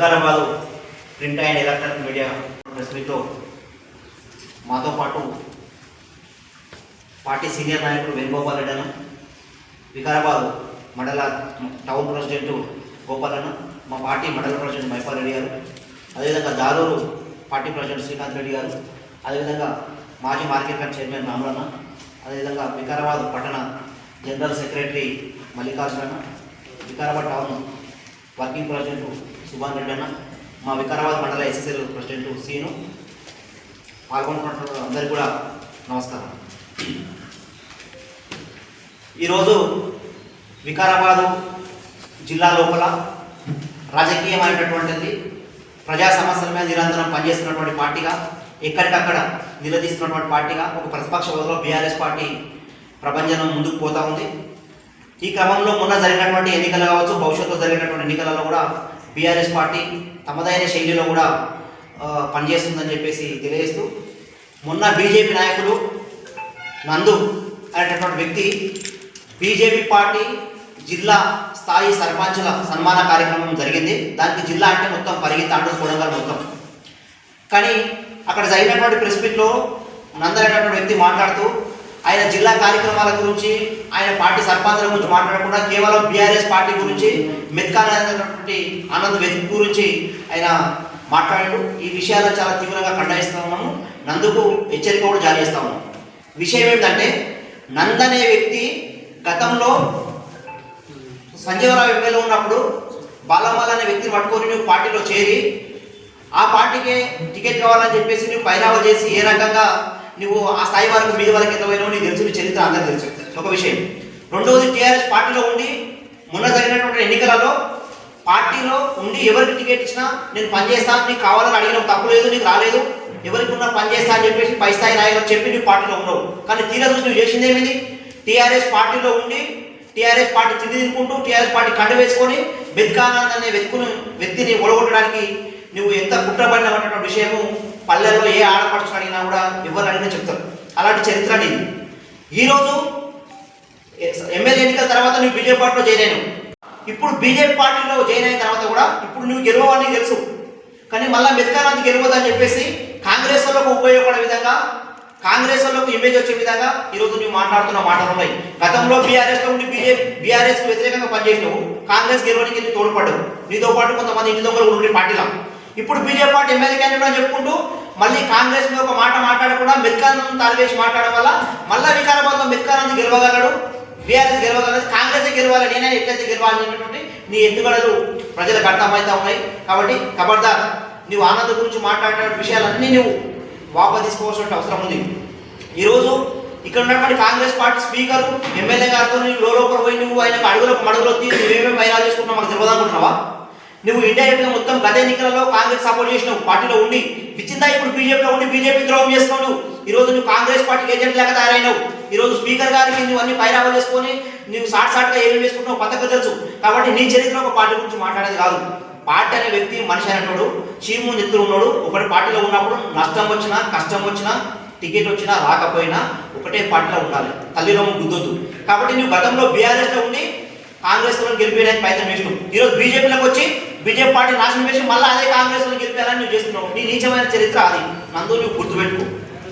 Vikarabad print and electronic media press మాతో పాటు party senior నాయకుడు వేణుగోపాల్ రెడ్డి అన్న వికారాబాద్ మండల టౌన్ ప్రెసిడెంట్ గోపాల్ అన్న మా పార్టీ మండల ప్రెసిడెంట్ మైపాల్ రెడ్డి గారు అదేవిధంగా దారూరు పార్టీ ప్రెసిడెంట్ శ్రీకాంత్ రెడ్డి గారు అదేవిధంగా మాజీ మార్కెట్ కమిటీ చైర్మన్ రాములన్న అదేవిధంగా వికారాబాద్ పట్టణ general secretary Mallikarjuna Vikarabad town working president Subhan Reddy అన్న మా వికారాబాద్ మండల ఎస్ఎస్ఎల్ ప్రెసిడెంట్ సీను పాల్గొంటున్న అందరికీ కూడా నమస్కారం. ఈరోజు వికారాబాదు జిల్లా లోపల రాజకీయమైనటువంటిది ప్రజా సమస్యల మీద నిరంతరం పనిచేస్తున్నటువంటి పార్టీగా ఎక్కడికక్కడ నిలదీస్తున్నటువంటి పార్టీగా ఒక ప్రతిపక్ష హోదాలో బీఆర్ఎస్ పార్టీ ప్రపంచం ముందుకు పోతూ ఉంది. ఈ క్రమంలో మొన్న జరిగినటువంటి ఎన్నికలు కావచ్చు భవిష్యత్తులో జరిగినటువంటి ఎన్నికలలో కూడా బీఆర్ఎస్ పార్టీ తమదైన శైలిలో కూడా పనిచేస్తుందని చెప్పేసి తెలియజేస్తూ మొన్న బీజేపీ నాయకులు నందు అనేటటువంటి వ్యక్తి బీజేపీ పార్టీ జిల్లా స్థాయి సర్పంచుల సన్మాన కార్యక్రమం జరిగింది. దానికి జిల్లా అంటే మొత్తం పరిగి తాండూరు కొడంగల్ మొత్తం. కానీ అక్కడ జరిగినటువంటి ప్రెస్ మీట్లో నందన్ అనేటువంటి వ్యక్తి మాట్లాడుతూ ఆయన జిల్లా కార్యక్రమాల గురించి ఆయన పార్టీ సర్పంచుల గురించి మాట్లాడకుండా కేవలం బీఆర్ఎస్ పార్టీ గురించి మెత్కాలైనటువంటి ఆనంద్ వ్యక్తి గురించి ఆయన మాట్లాడాడు. ఈ విషయాలను చాలా తీవ్రంగా ఖండాయిస్తాము నందుకు హెచ్చరిక కూడా జారీ చేస్తాము విషయం ఏమిటంటే నంద్ అనే వ్యక్తి గతంలో సంజీవరావు ఎమ్మెల్యే ఉన్నప్పుడు బాలమ్మల్ అనే వ్యక్తిని పట్టుకొని నువ్వు పార్టీలో చేరి ఆ పార్టీకే టికెట్ కావాలని చెప్పేసి నువ్వు పైరావ చేసి ఏ రకంగా నువ్వు ఆ స్థాయి వరకు మీద వరకు ఎంత పోయినావు నీకు తెలుసు నీ చరిత్ర అందరికి తెలుసు. ఒక విషయం. రెండవది టీఆర్ఎస్ పార్టీలో ఉండి మొన్న జరిగినటువంటి ఎన్నికలలో పార్టీలో ఉండి ఎవరికి టికెట్ ఇచ్చినా నేను పనిచేస్తాను నీకు కావాలని అడిగిన తప్పు లేదు నీకు రాలేదు ఎవరికి ఉన్నా పనిచేస్తాను అని చెప్పేసి పై స్థాయి నాయకులు చెప్పి నువ్వు పార్టీలో ఉండవు కానీ తీరా చూసి నువ్వు చేసింది ఏమిటి? టీఆర్ఎస్ పార్టీలో ఉండి టీఆర్ఎస్ పార్టీ తిండి తినుకుంటూ టీఆర్ఎస్ పార్టీ కండ వేసుకొని బెత్కానంద్ అనే వ్యక్తిని వ్యక్తిని ఒడగొట్టడానికి నువ్వు ఎంత కుట్రపడినటువంటి విషయము పల్లెల్లో ఏ ఆడపడుచుని అడిగినా కూడా ఎవరు అడిగినా చెప్తారు. అలాంటి చరిత్ర నీది ఈరోజు ఎమ్మెల్యే ఎన్నికల తర్వాత నువ్వు బీజేపీ పార్టీలో జాయిన్ అయినావు. ఇప్పుడు బీజేపీ పార్టీలో జాయిన్ అయిన తర్వాత కూడా ఇప్పుడు నువ్వు గెలవని తెలుసు. కానీ మళ్ళీ మెత్కానాథ్ గెలవదని చెప్పేసి కాంగ్రెస్ వాళ్ళకు ఉపయోగపడే విధంగా కాంగ్రెస్ వాళ్ళకు ఇమేజ్ వచ్చే విధంగా ఈరోజు నువ్వు మాట్లాడుతున్న మాటలు ఉన్నాయి. గతంలో బీఆర్ఎస్లో ఉండి బీజేపీ బీఆర్ఎస్ వ్యతిరేకంగా పనిచేసినావు. కాంగ్రెస్ గెలవడానికి నీకు తోడ్పడ్డావు? నీతో పాటు కొంతమంది ఇంటి దగ్గర ఉండే పార్టీలో. ఇప్పుడు బీజేపీ పార్టీ ఎమ్మెల్యే క్యాండిడేట్ అని చెప్పుకుంటూ మళ్ళీ కాంగ్రెస్ మీద ఒక మాట మాట్లాడకుండా మిత్కానందం తాలివేసి మాట్లాడడం వల్ల మళ్ళీ వికారాబాద్లో మిత్కానంద్ గెలవగలడు బీఆర్ఎస్ గెలవగలదు కాంగ్రెస్ గెలవాలి నేనే ఎట్లయితే గెలవాలి అనేటువంటి నీ ఎత్తుగడలు ప్రజలకు అర్థమవుతా ఉన్నాయి. కాబట్టి ఖబర్దార్ నువ్వు ఆనంద్ గురించి మాట్లాడే విషయాలన్నీ నువ్వు వాపసు తీసుకోవాల్సిన అవసరం ఉంది. ఈరోజు ఇక్కడ ఉన్నటువంటి కాంగ్రెస్ పార్టీ స్పీకర్ ఎమ్మెల్యే గారితో నువ్వు లోపల పోయి నువ్వు ఆయన అడుగులకు మడుగులో తీసి నువ్వేమేమి బయలు చేసుకుంటున్నావు మనకు తెలియదు అనుకుంటున్నావా? నువ్వు ఇండైరెక్ట్గా మొత్తం గత ఎన్నికలలో కాంగ్రెస్ సపోర్ట్ చేసినావు పార్టీలో ఉండి. విచ్చిందా ఇప్పుడు బీజేపీలో ఉండి బీజేపీ ద్రోహం చేస్తున్నావు నువ్వు? ఈ రోజు నువ్వు కాంగ్రెస్ పార్టీకి ఏజెంట్ లేక తయారైనావు. ఈ రోజు స్పీకర్ గారికి నువ్వు అన్ని పైరావా చేసుకొని నువ్వు షార్ట్ షార్ట్గా ఏమేమి వేసుకుంటున్నావు పథకం తెలుసు. కాబట్టి నీ చరిత్ర ఒక పార్టీ గురించి మాట్లాడేది కాదు. పార్టీ అనే వ్యక్తి మనిషి అనేటోడు చీము నెత్తులు ఉన్నాడు. ఒకటి పార్టీలో ఉన్నప్పుడు నష్టం వచ్చినా కష్టం వచ్చినా టికెట్ వచ్చినా రాకపోయినా ఒకటే పార్టీలో ఉండాలి. తల్లిలో గుద్దొద్దు. కాబట్టి నువ్వు గతంలో బీఆర్ఎస్లో ఉండి కాంగ్రెస్లో గెలిపేయడానికి ప్రయత్నం చేసినావు ఈరోజు బీజేపీలోకి వచ్చి బీజేపీ పార్టీ నాశనం చేసి మళ్ళీ అదే కాంగ్రెస్లో గెలిపేయాలని నువ్వు చేస్తున్నావు. నీ నీచమైన చరిత్ర అది. నందు నువ్వు గుర్తుపెట్టుకో.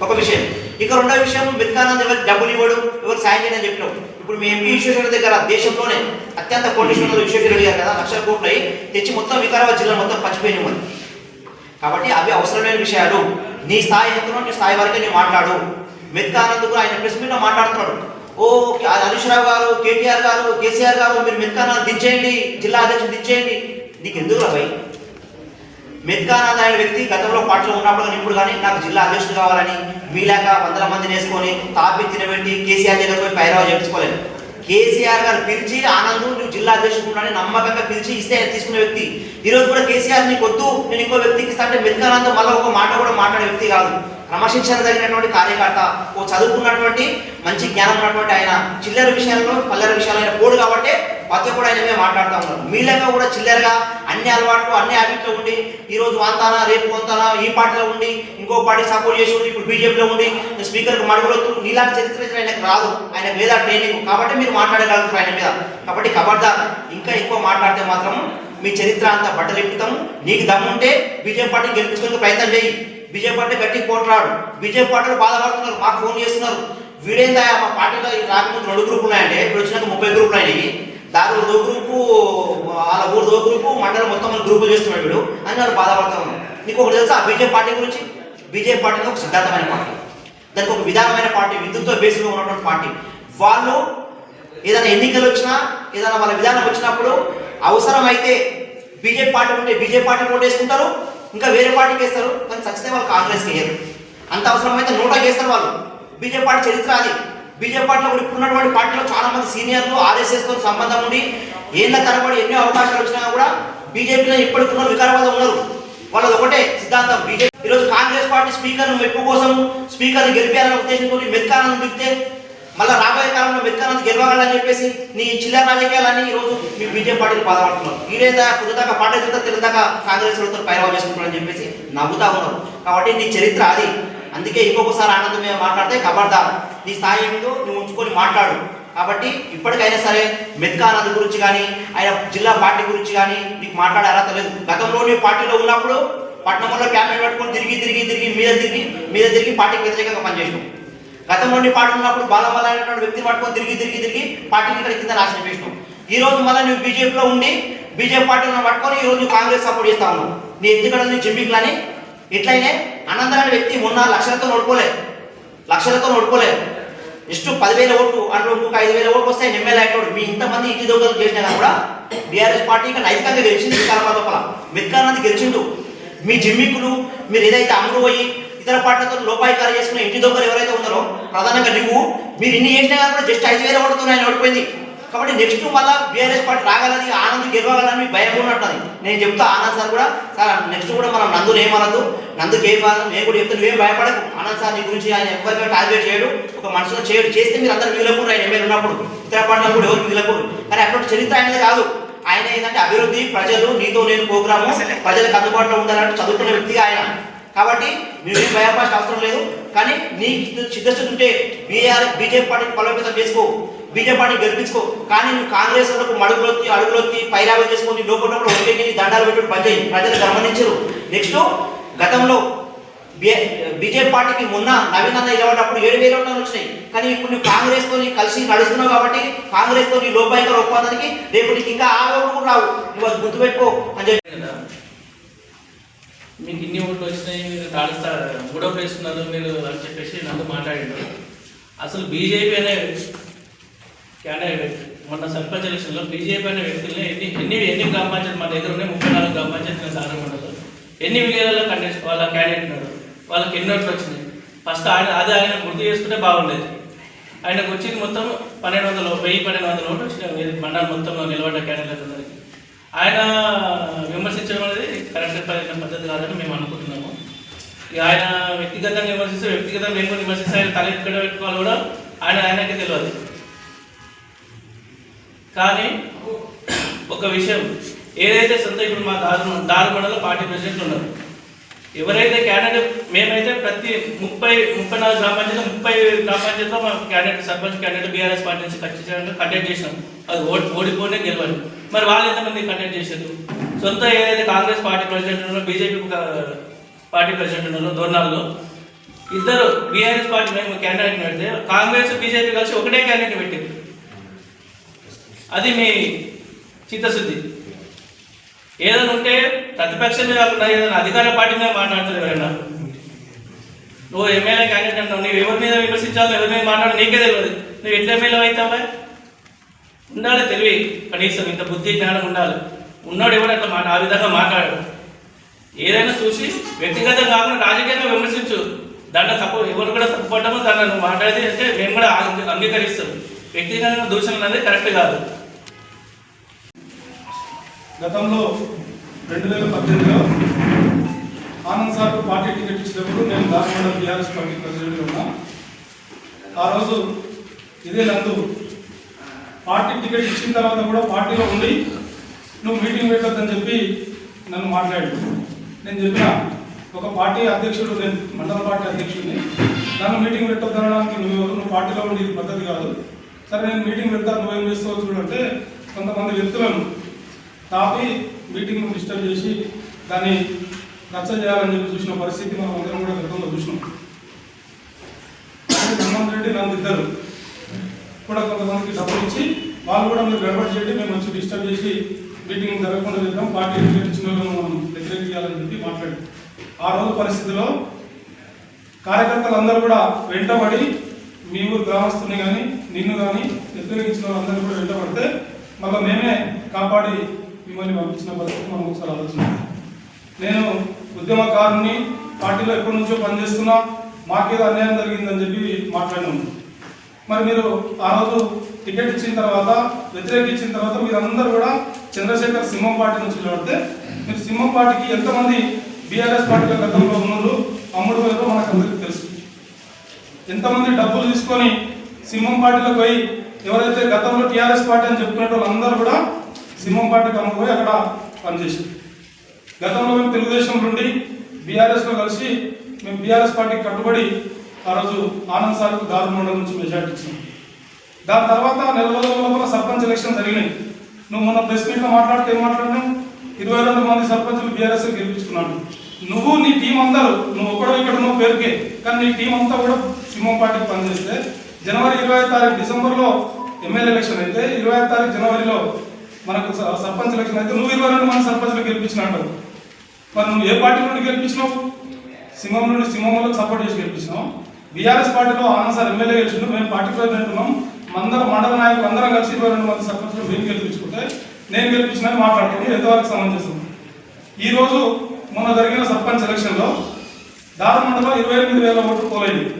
ఒక విషయం. ఇక రెండో విషయం మిత్కానంద్ ఎవరికి డబ్బులు ఇవ్వడు ఎవరు సాయం చేయడం చెప్పినావు. ఇప్పుడు మీ ఎంపీ విశ్వేశ్వర దగ్గర దేశంలోనే అత్యంత కోటీశ్వరులు విశ్వేశ్వర అడిగారు కదా లక్షల కోట్లు అయి తెచ్చి మొత్తం వికారాబాద్ జిల్లా మొత్తం పంచిపోయినాయి మరి. కాబట్టి అవి అవసరమైన విషయాలు. నీ స్థాయి ఎంతనో నీ స్థాయి వరకే నేను మాట్లాడు. మెత్కానంద్ కూడా ఆయన ప్రెస్ మీట్లో మాట్లాడుతున్నాడు. ఓ హరీష్ రావు గారు కేటీఆర్ గారు కేసీఆర్ గారు మీరు మెత్కానంద్ దించేయండి జిల్లా అధ్యక్షుడు దించేయండి. నీకు ఎందుకు రా భయ్? అనే వ్యక్తి గతంలో పార్టీలో ఉన్నప్పుడు కానీ ఇప్పుడు కానీ నాకు జిల్లా అధ్యక్షుడు కావాలని మీలాక వందల మంది వేసుకొని తాపి తినబెట్టి కేసీఆర్ దగ్గర పోయి పైరావు చేపించుకోలేదు కేసీఆర్ గారు పిలిచి ఆనంద్ నువ్వు జిల్లా అధ్యక్షుడు నమ్మకంగా పిలిచి ఇస్తే తీసుకునే వ్యక్తి. ఈరోజు కూడా కేసీఆర్ నీకు వద్దు నేను ఇంకో వ్యక్తికి ఇస్తా అంటే మెత్కానాథ్ మళ్ళీ ఒక మాట కూడా మాట్లాడే వ్యక్తి కాదు. క్రమశిక్షణ జరిగినటువంటి కార్యకర్త ఓ చదువుకున్నటువంటి మంచి జ్ఞానం ఉన్నటువంటి ఆయన. చిల్లర విషయాల్లో పల్లెర విషయాలు ఆయన పోడు కాబట్టి ప్రతి కూడా ఆయన మేము మాట్లాడుతూ ఉన్నాం మీలాగా కూడా చిల్లరగా అన్ని అలవాట్లు అన్ని హ్యాబిట్లో ఉండి ఈరోజు వాంతానా రేపు వంతానా ఈ పార్టీలో ఉండి ఇంకో పార్టీ సపోర్ట్ చేసి ఉండి ఇప్పుడు బీజేపీలో ఉండి స్పీకర్కి మడుగులొద్దు నీలాంటి చరిత్ర ఆయనకు రాదు. ఆయన మీద ట్రైనింగ్ కాబట్టి మీరు మాట్లాడగలుగుతారు ఆయన మీద. కాబట్టి ఖబర్దార్ ఇంకా ఎక్కువ మాట్లాడితే మాత్రం మీ చరిత్ర అంతా బట్టలిప్పుతాము. నీకు దమ్ముంటే బీజేపీ పార్టీ గెలిపించుకునే ప్రయత్నం చేయి. బీజేపీ పార్టీ గట్టి పోట్లాడు బీజేపీ పార్టీలు బాధపడుతున్నారు మాకు ఫోన్ చేస్తున్నారు. వీడేందా మా పార్టీలో రాకముందు రెండు గ్రూపులు ఉన్నాయండి. ఇప్పుడు వచ్చినాక ముప్పై గ్రూపులు అయినాయి. దాని దో గ్రూపు వాళ్ళ ఊరు రో గ్రూపు మండలం మొత్తం గ్రూపులు చేస్తున్నాడు వీడు. అని వాళ్ళు బాధపడుతూ ఉన్నారు. నీకు ఒకటి తెలుసా బీజేపీ పార్టీ గురించి? బీజేపీ పార్టీ ఒక సిద్ధాంతమైన పార్టీ దానికి ఒక విధానమైన పార్టీ విద్యుత్తో బేస్లో ఉన్నటువంటి పార్టీ వాళ్ళు ఏదైనా ఎన్నికలు వచ్చినా ఏదైనా వాళ్ళ విధానం వచ్చినప్పుడు అవసరమైతే బీజేపీ పార్టీ ఉంటే బీజేపీ పార్టీ ఓటేసుకుంటారు. వేసుకుంటారు ఇంకా వేరే పార్టీకి వేస్తారు కానీ సక్సెస్ వాళ్ళు కాంగ్రెస్కి వేయరు అంత అవసరమైతే నోటా చేస్తారు వాళ్ళు. బీజేపీ పార్టీ చరిత్ర అది. బీజేపీ పార్టీలో ఇప్పుడు ఇప్పుడున్నటువంటి పార్టీలో చాలా మంది సీనియర్లు ఆర్ఎస్ఎస్తో సంబంధం ఉండి ఏళ్ళ తరబడి ఎన్నో అవకాశాలు వచ్చినా కూడా బీజేపీలో ఇప్పటికున్న వికారాబాద్ ఉన్నారు. వాళ్ళది ఒకటే సిద్ధాంతం. బీజేపీ ఈరోజు కాంగ్రెస్ పార్టీ స్పీకర్ను మెప్పు కోసం స్పీకర్ని గెలిపారనే ఉద్దేశంతో మెత్కాలను దిగితే మళ్ళీ రాబోయే కాలంలో మెత్కాలను గెలవాలని చెప్పేసి నీ చిల్లర రాజకీయాలన్నీ ఈరోజు మీ బీజేపీ పార్టీలు బాధపడుతున్నారు ఈడేదా కుదుదాకా పార్టీ తింటా తెలియదాకా కాంగ్రెస్ వాళ్ళతో పైరవ చేసుకుంటారని చెప్పేసి నవ్వుతా ఉన్నారు. కాబట్టి నీ చరిత్ర అది. అందుకే ఇంకొకసారి ఆనందం మాట్లాడితే ఖబర్దార్ నీ స్థాయి ఏమిటో నువ్వు ఉంచుకొని మాట్లాడు. కాబట్టి ఇప్పటికైనా సరే మెత్కానంద్ గురించి కానీ ఆయన జిల్లా పార్టీ గురించి కానీ నీకు మాట్లాడే అర్హత లేదు గతంలో నీ పార్టీలో ఉన్నప్పుడు పట్టణంలో క్యాంపెయిన్ పెట్టుకొని తిరిగి తిరిగి తిరిగి మీద తిరిగి మీద తిరిగి పార్టీకి వ్యతిరేకంగా పనిచేసినాం గతం నుండి పార్టీ ఉన్నప్పుడు బాలమల్ల అనేటువంటి వ్యక్తిని పట్టుకొని తిరిగి తిరిగి తిరిగి పార్టీని ఇక్కడ కింద నాశనం చేసినావు ఈ రోజు మళ్ళీ నువ్వు బీజేపీలో ఉండి బీజేపీ పార్టీలో పట్టుకొని ఈ రోజు కాంగ్రెస్ సపోర్ట్ చేస్తా ఉన్నావు. నీ ఎందుకంటే నీ జిమ్మింగ్లని ఇట్లయినే అనంతరం వ్యక్తి మొన్న లక్షలతో ఓడిపోలేదు లక్షలతో నోడుకోలేదు నెక్స్ట్ పదివేల ఓట్లు అంటే ఇంకొక ఐదు వేల ఓట్లు వస్తాయి ఎమ్మెల్యే అయినోడు మీ ఇంతమంది ఇంటి దొంగలు చేసినా కూడా బీఆర్ఎస్ పార్టీ ఇంకా నైతికంగా గెలిచింది వికారాబాద్ లోపల. మిత్కానంది గెలిచిండు. మీ జిమ్మికులు మీరు ఏదైతే అమలు పోయి ఇతర పార్టీలతో లోపాయికారం చేసుకున్న ఇంటి దొంగలు ఎవరైతే ఉన్నారో ప్రధానంగా నువ్వు మీరు ఇన్ని చేసినా కానీ కూడా జస్ట్ ఐదు వేల ఓట్లతో ఆయన ఓడిపోయింది. కాబట్టి నెక్స్ట్ మళ్ళీ బీఆర్ఎస్ పార్టీ రాగలది ఆనంద్ గెలవగలని మీకు భయం ఉన్నట్టుంది. నేను చెప్తా ఆనంద్ సార్ కూడా సార్ నెక్స్ట్ కూడా మనం నందుని ఏమనద్దు. నందుకు ఏం కాదు నేను కూడా చెప్తాను నువ్వేం భయపడకు. ఆనంద్ సార్ నీ గురించి ఆయన ఎవరికైనా టార్గెట్ చేయడు. ఒక మనసులో చేయడు చేస్తే మీరు అందరూ మిగిలకూడదు ఆయన ఎమ్మెల్యే ఉన్నప్పుడు ఇతర పార్టీలు కూడా ఎవరు మిగిలకూడదు. కానీ అటువంటి చరిత్ర ఆయనది కాదు. ఆయన ఏంటంటే అభివృద్ధి ప్రజలు నీతో నేను ప్రోగ్రాము ప్రజలకు అందుబాటులో ఉండాలంటే చదువుకున్న వ్యక్తిగా ఆయన. కాబట్టి నువ్వేం భయపడాల్సిన అవసరం లేదు. కానీ నీ చిత్తశుద్ధి ఉంటే బీఆర్ బీజేపీ పార్టీ బలోపేతం చేసుకో. బీజేపీ పార్టీ గెలిపించుకో. కానీ నువ్వు కాంగ్రెస్ వాళ్ళకు మడుగులొత్తి అడుగులొత్తి పైరావులు చేసుకొని లోపల ఒంటికి దండాలు పెట్టుకుని పని చేయి. ప్రజలు గమనించరు. నెక్స్ట్ గతంలో బీజేపీ పార్టీకి మొన్న నవీనంద ఇవ్వటప్పుడు ఏడు వేల ఓట్లు వచ్చినాయి. కానీ ఇప్పుడు నువ్వు కాంగ్రెస్తో కలిసి నడుస్తున్నావు కాబట్టి కాంగ్రెస్తో నీ లోపాయికర ఒప్పందానికి రేపు నీకు ఇంకా ఆ ఓట్లు కూడా రావు. నువ్వు గుర్తుపెట్టుకో అని చెప్పి మీకు ఇన్ని ఓట్లు వచ్చినాయి మీరు థర్డ్ స్థా- మూడో ప్లేస్ ఉన్నారు మీరు అని చెప్పేసి నన్ను మాట్లాడిండు అసలు బీజేపీ అనే క్యాండిడేట్ మొన్న సర్పంచ్ ఎలక్షన్లో బీజేపీ అనే వ్యక్తుల్ని ఎన్ని ఎన్ని ఎన్ని గ్రామ పంచాయతీ మా దగ్గర ఉన్నాయి ముప్పై నాలుగు గ్రామ పంచాయతీ సార్ ఉండదు ఎన్ని విలేజ్లలో కంటెస్ట్ వాళ్ళ క్యాండిడేట్ ఉన్నారు? వాళ్ళకి ఎన్ని ఓట్లు వచ్చినాయి? ఫస్ట్ ఆయన అది ఆయన గుర్తు చేసుకుంటే బాగుండేది. ఆయనకు వచ్చింది మొత్తం పన్నెండు వందలు వెయ్యి పన్నెండు వందల ఓట్లు వచ్చినాయి. మండలం మొత్తంలో నిలబడ్డ క్యాండిడేట్ ఆయన విమర్శించడం అనేది కరెక్ట్ పద్ధతి కాదని మేము అనుకుంటున్నాము. ఇక ఆయన వ్యక్తిగతంగా విమర్శిస్తే వ్యక్తిగతంగా మేము కూడా విమర్శిస్తే ఆయన తల ఎక్కడ పెట్టుకోవాలి కూడా ఆయన ఆయనకే తెలియదు. కానీ ఒక విషయం ఏదైతే సొంత ఇప్పుడు మా దారు దారు పార్టీ ప్రెసిడెంట్ ఉన్నారు ఎవరైతే క్యాండిడేట్ మేమైతే ప్రతి ముప్పై ముప్పై నాలుగు గ్రామ పంచాయతీ ముప్పై గ్రామ పంచాయతీలో మా candidate sarpanch candidate BRS party నుంచి ఖచ్చితంగా కండక్ట్ చేసినాం. అది ఓడి ఓడిపోనే గెలవాలి. మరి వాళ్ళు ఎంతమంది కంటెక్ట్ చేశారు? సొంత ఏదైతే కాంగ్రెస్ పార్టీ ప్రెసిడెంట్ ఉన్నారో బీజేపీ పార్టీ ప్రెసిడెంట్ ఉన్నారో దోర్నాల్లో ఇద్దరు బీఆర్ఎస్ పార్టీ మేము క్యాండిడేట్ పెడితే కాంగ్రెస్ బీజేపీ కలిసి ఒకటే క్యాండిడేట్ పెట్టింది అది మీ చిత్తశుద్ధి. ఏదైనా ఉంటే ప్రతిపక్షమే కాకుండా ఏదైనా అధికార పార్టీ మీద మాట్లాడుతుంది ఎవరైనా? నువ్వు ఎమ్మెల్యే క్యాండిడేట్ అంటావు. నువ్వు ఎవరి మీద విమర్శించాలో ఎవరి మీద మాట్లాడు నీకే తెలియదు. నువ్వు ఎట్లా ఎమ్మెల్యే అవుతావా ఉండాలి తెలివి. కనీసం ఇంత బుద్ధి జ్ఞానం ఉండాలి. ఉన్నాడు ఎవరు అట్లా మాట ఆ విధంగా మాట్లాడు. ఏదైనా చూసి వ్యక్తిగతంగా కాకుండా రాజకీయంగా విమర్శించు. దాంట్లో తప్పు ఎవరు కూడా తప్పుపడ్డమో దాంట్లో నువ్వు మాట్లాడితే అంటే మేము కూడా అంగీకరిస్తాం. వ్యక్తిగతంగా దూషణ అనేది కరెక్ట్ కాదు. గతంలో రెండు వేల పద్దెనిమిదిలో ఆనంద్ సార్ పార్టీ టికెట్ ఇచ్చినప్పుడు నేను దాసమండలం బీఆర్ఎస్ పార్టీ ప్రెసిడెంట్ ఉన్నా. ఆ రోజు ఇదే నందు పార్టీ టికెట్ ఇచ్చిన తర్వాత కూడా పార్టీలో ఉండి నువ్వు మీటింగ్ పెట్టొద్దని చెప్పి నన్ను మాట్లాడు నేను చెప్పిన ఒక పార్టీ అధ్యక్షుడు నేను మండల పార్టీ అధ్యక్షుడిని. నన్ను మీటింగ్ పెట్టొద్దనడానికి నువ్వు ఎవరు? నువ్వు పార్టీలో ఉండి పద్ధతి కాదు. సరే నేను మీటింగ్ పెడతాను నువ్వేం చేస్తావు చూడంటే కొంతమంది వ్యక్తులను తాపి మీటింగ్ డిస్టర్బ్ చేసి దాన్ని రచ్చ చేయాలని చెప్పి చూసిన పరిస్థితి మనం అందరం కూడా గతంలో చూసినాం. హనుమంత్ రెడ్డి నన్ను ఇద్దరు కూడా కొంతమందికి డబ్బులు ఇచ్చి వాళ్ళు కూడా మీరు గడబడి చేయండి మేము మంచి డిస్టర్బ్ చేసి మీటింగ్ జరగకుండా చేద్దాం పార్టీ టికెట్ మనం వ్యతిరేకించాలని చెప్పి మాట్లాడి ఆ రోజు పరిస్థితిలో కార్యకర్తలందరూ కూడా వెంటబడి మీ ఊరు గ్రామస్తుని కానీ నిన్ను కానీ వ్యతిరేకించిన వాళ్ళందరూ కూడా వెంటబడితే మళ్ళీ మేమే కాపాడి మిమ్మల్ని పంపించిన పరిస్థితి మనం ఒకసారి ఆలోచన నేను ఉద్యమకారుని పార్టీలో ఎప్పటి నుంచో పనిచేస్తున్నా మాకేదో అన్యాయం జరిగిందని చెప్పి మాట్లాడినాము మరి మీరు ఆ రోజు టికెట్ ఇచ్చిన తర్వాత వ్యతిరేకించిన తర్వాత మీరందరూ కూడా చంద్రశేఖర్ సింహం పార్టీ నుంచి నిలబడితే మీరు సింహం పార్టీకి ఎంతమంది బీఆర్ఎస్ పార్టీలో గతంలో ఉన్నారు అమ్ముడు వైపు మనకు అందరికీ తెలుసు. ఎంతమంది డబ్బులు తీసుకొని సింహం పార్టీలో పోయి ఎవరైతే గతంలో టీఆర్ఎస్ పార్టీ అని చెప్పుకునే వాళ్ళందరూ కూడా సింహం పార్టీకి అమ్ముకుపోయి అక్కడ పనిచేసింది గతంలో మేము తెలుగుదేశం నుండి బీఆర్ఎస్లో కలిసి మేము బీఆర్ఎస్ పార్టీకి కట్టుబడి ఆ రోజు ఆనంద్ సార్కు దారు నుంచి మెజార్టీ ఇచ్చాం దాని తర్వాత నెల రోజుల లోపల సర్పంచ్ ఎలక్షన్ జరిగినాయి. నువ్వు మొన్న ప్రెస్ మీట్లో మాట్లాడితే ఏం మాట్లాడినావు ఇరవై రెండు మంది సర్పంచులు బీఆర్ఎస్ గెలిపించుకున్నాడు. నువ్వు నీ టీం అందరూ నువ్వు ఒక్కడో ఇక్కడ నువ్వు పేరుకే కానీ నీ టీం అంతా కూడా సింహం పార్టీకి పనిచేస్తే జనవరి ఇరవై తారీఖు డిసెంబర్లో ఎమ్మెల్యే ఎలక్షన్ అయితే ఇరవై తారీఖు జనవరిలో మనకు స- సర్పంచ్ ఎలక్షన్ అయితే నువ్వు ఇరవై రెండు మంది సర్పంచ్లు గెలిపించినట్టు. మరి నువ్వు ఏ పార్టీ నుండి గెలిపించినావు? సింహం నుండి సింహంలో సపోర్ట్ చేసి గెలిపించినాం బీఆర్ఎస్ పార్టీలో ఆనంద్ సార్ ఎమ్మెల్యే గెలిచిండు. మేము పార్టీ ప్రెసిడెంట్ ఉన్నాం. మందర మండల నాయకులు అందరం కలిసి ఇరవై రెండు మంది సర్పంచ్లు మేము గెలిపించుకుంటే నేను గెలిపించిన మాట్లాడుతుంది. ఎంతవరకు సమంజసం? ఈరోజు మొన్న జరిగిన సర్పంచ్ ఎలక్షన్లో దారుమండలో ఇరవై ఎనిమిది వేల ఓట్లు పోలేదు.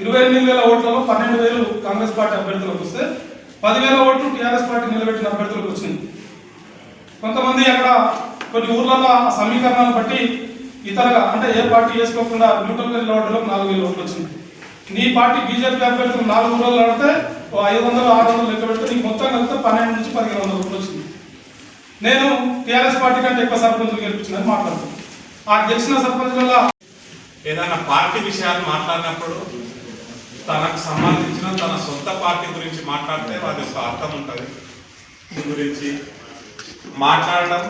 ఇరవై ఎనిమిది వేల ఓట్లలో పన్నెండు వేలు కాంగ్రెస్ పార్టీ అభ్యర్థులకు వస్తే పదివేల ఓట్లు టీఆర్ఎస్ పార్టీ నిలబెట్టిన అభ్యర్థులకు వచ్చింది కొంతమంది అక్కడ కొన్ని ఊర్లలో సమీకరణాలు సమీకరణాలను బట్టి ఇతరగా అంటే ఏ పార్టీ చేసుకోకుండా న్యూట్రల్గా నిలబడడం నాలుగు వేల ఓట్లు వచ్చింది. నీ పార్టీ బీజేపీ అభ్యర్థులు నాలుగు ఊర్లలో ఆడితే ఓ ఐదు వందలు ఆరు వందలు లెక్క పెడితే నీకు మొత్తం కలిపితే పన్నెండు నుంచి పదిహేను వందల ఓట్లు వచ్చింది. నేను టీఆర్ఎస్ పార్టీ కంటే ఎక్కువ సర్పంచులు గెలిపించిందని మాట్లాడుతున్నాను. ఆ గెలిచిన సర్పంచులలో ఏదైనా పార్టీ విషయాలు మాట్లాడినప్పుడు తనకు సంబంధించిన తన సొంత పార్టీ గురించి మాట్లాడితే అది ఒక అర్థం ఉంటుంది. దీని గురించి మాట్లాడడం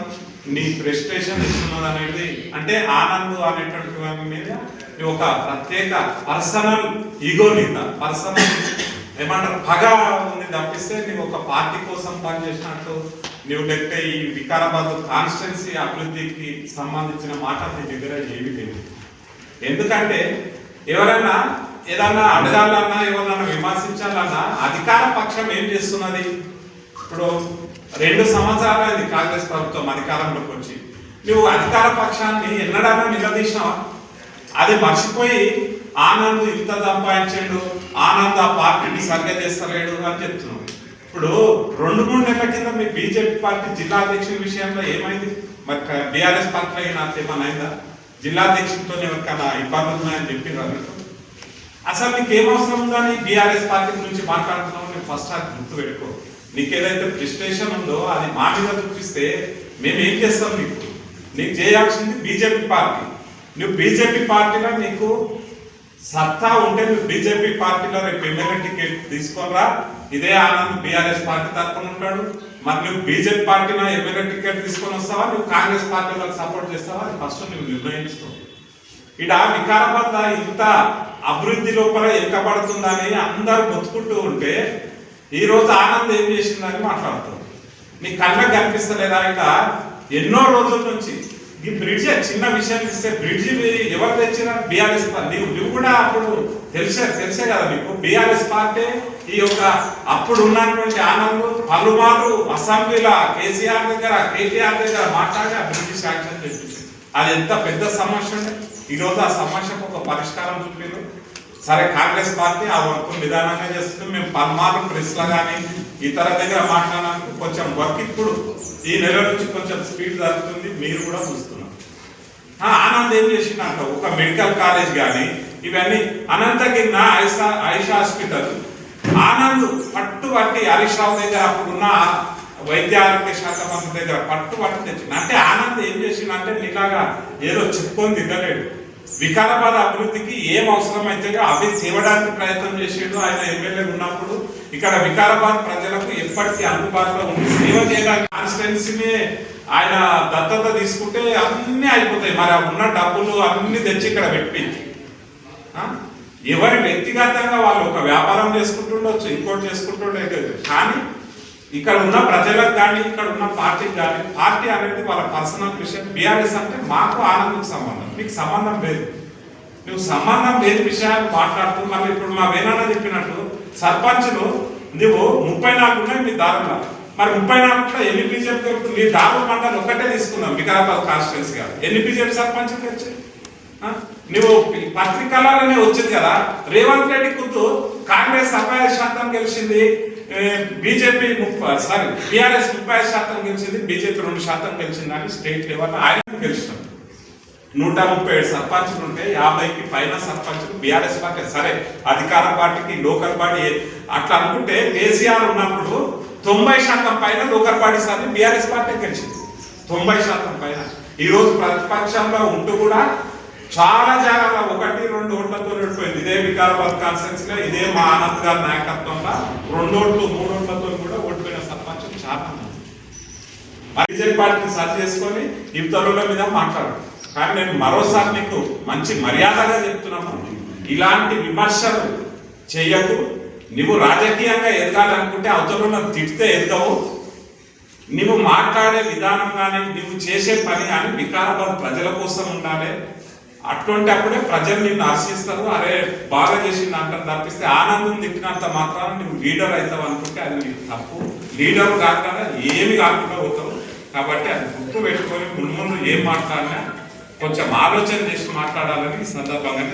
నీ ప్రెస్టేషన్ ఇస్తున్నది అనేది అంటే ఆనంద్ అనేటువంటి మీద నీ ఒక ప్రత్యేక పర్సనల్ ఈగో నీత పర్సనల్ ఏమంటారు పగ ఉంది తప్పిస్తే నీవు ఒక పార్టీ కోసం పనిచేసినట్టు నీవు లేకపోతే ఈ వికారాబాద్ కాన్స్టిట్యున్సీ అభివృద్ధికి సంబంధించిన మాట నీ దగ్గర ఏమీ లేదు. ఎందుకంటే ఎవరైనా ఏదన్నా అడగాలన్నా ఎవరన్నా విమర్శించాలన్నా అధికార పక్షం ఏం చేస్తున్నది? ఇప్పుడు రెండు సంవత్సరాలు అయింది కాంగ్రెస్ ప్రభుత్వం అధికారంలోకి వచ్చి. నువ్వు అధికార పక్షాన్ని ఎన్నడన్నా నిలదీసినావా? అది మర్చిపోయి ఆనంద్ ఇంత సంపాదించాడు ఆనంద్ ఆ పార్టీని సరిగ్గా చేస్తలేడు అని చెప్తున్నావు. ఇప్పుడు రెండు మూడు నెలల కింద మీ బీజేపీ పార్టీ జిల్లా అధ్యక్షుల విషయంలో ఏమైంది? మరి బీఆర్ఎస్ పార్టీలో నాకు ఏమైనా అయిందా? జిల్లా అధ్యక్షులతో ఎవరికైనా ఇబ్బందులు ఉన్నాయని చెప్పి అసలు నీకు ఏమవసరం అవసరం ఉందని బీఆర్ఎస్ పార్టీ గురించి మాట్లాడుతున్నావు? నేను ఫస్ట్ ఆ గుర్తు పెట్టుకో. నీకు ఏదైతే ప్రిస్టేషన్ ఉందో అది మా మీద చూపిస్తే మేము ఏం చేస్తాం నీకు? నీకు చేయాల్సింది బీజేపీ పార్టీ. నువ్వు బీజేపీ పార్టీలో నీకు సత్తా ఉంటే నువ్వు బీజేపీ పార్టీలో రేపు ఎమ్మెల్యే టికెట్ తీసుకోరా ఇదే ఆనంద్ బీఆర్ఎస్ పార్టీ తరఫున ఉంటాడు. మరి నువ్వు బీజేపీ పార్టీలో ఎమ్మెల్యే టికెట్ తీసుకొని వస్తావా? నువ్వు కాంగ్రెస్ పార్టీలకు సపోర్ట్ చేస్తావా? అది ఫస్ట్ నువ్వు నిర్ణయించుకో. ఇడ వికారాబాద్ ఇంత అభివృద్ధి లోపల ఎక్కబడుతుందని అందరూ మొత్తుకుంటూ ఉంటే ఈ రోజు ఆనంద్ ఏం చేసిందని మాట్లాడుతుంది. నీ కళ్ళకు కనిపిస్తలేదా ఇంకా? ఎన్నో రోజుల నుంచి ఈ బ్రిడ్జ్ చిన్న విషయం ఇస్తే బ్రిడ్జ్ ఎవరు తెచ్చినా బీఆర్ఎస్ పార్టీ నువ్వు నువ్వు కూడా అప్పుడు తెలిసే తెలిసే కదా నీకు బీఆర్ఎస్ పార్టీ ఈ యొక్క అప్పుడు ఉన్నటువంటి ఆనంద్ పలుమార్లు అసెంబ్లీలో కేసీఆర్ దగ్గర కేటీఆర్ దగ్గర మాట్లాడి ఆ బ్రిడ్జ్ శాంక్షన్ చేపించింది అది ఎంత పెద్ద సమస్య ఉండే? ఈ రోజు ఆ సమస్యకు ఒక పరిష్కారం చూపారు. సరే కాంగ్రెస్ పార్టీ ఆ వర్క్ నిదానంగా చేస్తుంది. మేము పర్మాలు ప్రెస్లో కానీ ఇతర దగ్గర మాట్లాడడానికి కొంచెం వర్క్ ఇప్పుడు ఈ నెల నుంచి కొంచెం స్పీడ్ జరుగుతుంది మీరు కూడా చూస్తున్నారు. ఆ, ఆనంద్ ఏం చేసిందంట ఒక మెడికల్ కాలేజ్ కానీ ఇవన్నీ అనంతగిరి ఐషా ఐషా హాస్పిటల్. ఆనంద్ పట్టుబట్టి హరీష్ రావు దగ్గర అప్పుడున్న వైద్య ఆరోగ్య శాఖ మంత్రి దగ్గర పట్టు పట్టు తెచ్చింది. అంటే ఆనంద్ ఏం చేసిందంటే నీలాగా ఏదో చెప్పుకొని తినలేడు వికారాబాద్ అభివృద్ధికి ఏం అవసరమైతే అవి తేవడానికి ప్రయత్నం చేసేడు. ఆయన ఎమ్మెల్యే ఉన్నప్పుడు ఇక్కడ వికారాబాద్ ప్రజలకు ఎప్పటికీ అందుబాటులో ఉంది. సేవ చేయడానికి కాన్స్టిట్యున్సీని ఆయన దత్తత తీసుకుంటే అన్నీ అయిపోతాయి. మరి ఉన్న డబ్బులు అన్ని తెచ్చి ఇక్కడ పెట్టింది. ఎవరి వ్యక్తిగతంగా వాళ్ళు ఒక వ్యాపారం చేసుకుంటుండొచ్చు ఇంకోటి చేసుకుంటుండే కానీ ఇక్కడ ఉన్న ప్రజలకు కానీ ఇక్కడ ఉన్న పార్టీకి కానీ పార్టీ అనేది వాళ్ళ పర్సనల్ విషయం. బీఆర్ఎస్ అంటే మాకు ఆనందం సంబంధం. మీకు సంబంధం లేదు. నువ్వు సంబంధం లేని విషయాలు మాట్లాడుతూ మళ్ళీ ఇప్పుడు మా వేణన్న చెప్పినట్టు సర్పంచ్లు నువ్వు ముప్పై నాలుగు ఉన్నాయి మీ దారుణ మరి ముప్పై నాలుగు కూడా ఎన్ని బీజేపీ మీ నీ మండలి ఒక్కటే తీసుకుందాం వికారాబాద్ కాన్స్టిట్యున్సీ గారు. ఎన్ని బీజేపీ సర్పంచులు వచ్చాయి నువ్వు పత్రికలనే వచ్చింది కదా. రేవంత్ రెడ్డి కుతు కాంగ్రెస్ అరవై శాతం గెలిచింది. బీజేపీ ముప్పై సారీ బీఆర్ఎస్ ముప్పై ఐదు శాతం గెలిచింది బీజేపీ రెండు శాతం గెలిచింది అని స్టేట్ లెవెల్ ఆయన గెలిచినాం నూట ముప్పై ఏడు సర్పంచులు ఉంటే యాభైకి పైన సర్పంచులు బీఆర్ఎస్ పార్టీ. సరే అధికార పార్టీకి లోకల్ పార్టీ అట్లా అనుకుంటే కేసీఆర్ ఉన్నప్పుడు తొంభై శాతం పైన లోకల్ పార్టీ సార్ని బీఆర్ఎస్ పార్టీ గెలిచింది. తొంభై శాతం పైన. ఈ రోజు ప్రతిపక్షంలో ఉంటూ కూడా చాలా జాగ్రత్త ఒకటి రెండు ఓట్లతో ఓడిపోయింది. ఇదే వికారాబాద్ కాన్ఫరెన్స్ ఇదే మా ఆనంద్ గారి నాయకత్వంలో రెండు ఓట్లు మూడు ఓట్లతో కూడా ఓడిపోయిన సర్పంచ్ చాలా మంది. బీజేపీ పార్టీని సర్చ్ చేసుకొని ఇతరుల మీద మాట్లాడు. కానీ నేను మరోసారి నీకు మంచి మర్యాదగా చెప్తున్నాను. ఇలాంటి విమర్శలు చేయకు. నువ్వు రాజకీయంగా ఎదగాలనుకుంటే అవతలను తిడితే ఎదగవు. నువ్వు మాట్లాడే విధానం కానీ నువ్వు చేసే పని కానీ వికారాబాద్ ప్రజల కోసం ఉండాలి. అటువంటి అప్పుడే ప్రజలు నిన్ను ఆశిస్తారు. అరే బాగా చేసింది అంటారు తప్పిస్తే ఆనందం తిట్టినంత మాత్రాన నువ్వు లీడర్ అవుతావు అనుకుంటే అది నీకు తప్పు. లీడర్ కాకుండా ఏమి కాకుండా పోతావు. కాబట్టి అది గుర్తు పెట్టుకొని ముందు ముందు ఏం మాట్లాడినా కొంచెం ఆలోచన చేసి మాట్లాడాలని ఈ సందర్భంగా